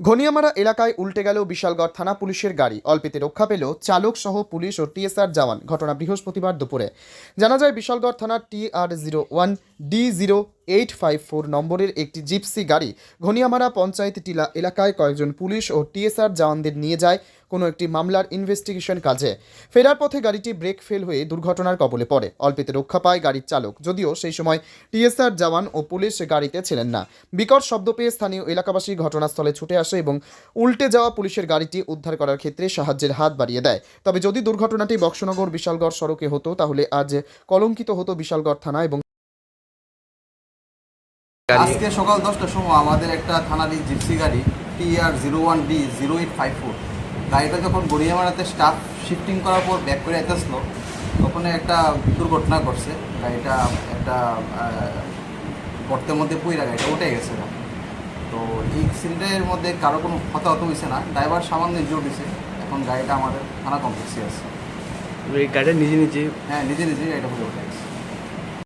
ঘনিয়ামারা এলাকায় উল্টে গেল বিশালগড় থানা পুলিশের গাড়ি। অল্পেতে রক্ষা পেল চালক সহ পুলিশ ও টিএসআর জওয়ান। ঘটনা বৃহস্পতিবার দুপুরে। জানা যায়, বিশালগড় থানার T R zero one, D zero eight five four নম্বরের একটি জিপসি গাড়ি ঘনিয়ামারা পঞ্চায়েত টিলা এলাকায় কয়েকজন পুলিশ ও টিএসআর জওয়ানদের নিয়ে যায়। কোনো একটি মামলার ইনভেস্টিগেশন কাজে। ফেরার পথে গাড়িটি ব্রেক ফেল হয়ে দুর্ঘটনার কবলে পড়ে। অল্পেতে রক্ষা পায় গাড়ির চালক। যদিও সেই সময় টিএসআর জওয়ান ও পুলিশ গাড়িতে ছিলেন না। বিকট শব্দ পেয়ে স্থানীয় এলাকাবাসী ঘটনাস্থলে ছুটে আসে এবং উল্টে যাওয়া পুলিশের গাড়িটি উদ্ধার করার ক্ষেত্রে সাহায্যের হাত বাড়িয়ে দেয়। তবে যদি দুর্ঘটনাটি বক্সনগর বিশালগড় সড়কে হতো তাহলে আজ কলঙ্কিত হতো বিশালগড় থানা এবং আজকে সকাল দশটার সময় আমাদের একটা থানারই জিপসি গাড়ি TR zero one D zero eight five four গাড়িটা যখন গড়িয়ামারাতে স্টাফ শিফটিং করার পর ব্যাক করে আসছিল তখন একটা দুর্ঘটনা ঘটছে। গাড়িটা একটা গর্তের মধ্যে পুইরা গাড়িটা উঠে গেছে। না তো এই অ্যাক্সিডেন্টের মধ্যে কারও কোনো হতাহত হয়েছে না। ড্রাইভার সামান্য ইনজোর হয়েছে এখন গাড়িটা আমাদের থানা কমপ্লেক্সে আছে। এই গাড়িটা নিজে নিজে হ্যাঁ নিজে নিজে গাড়িটা হয়ে উঠে গেছে।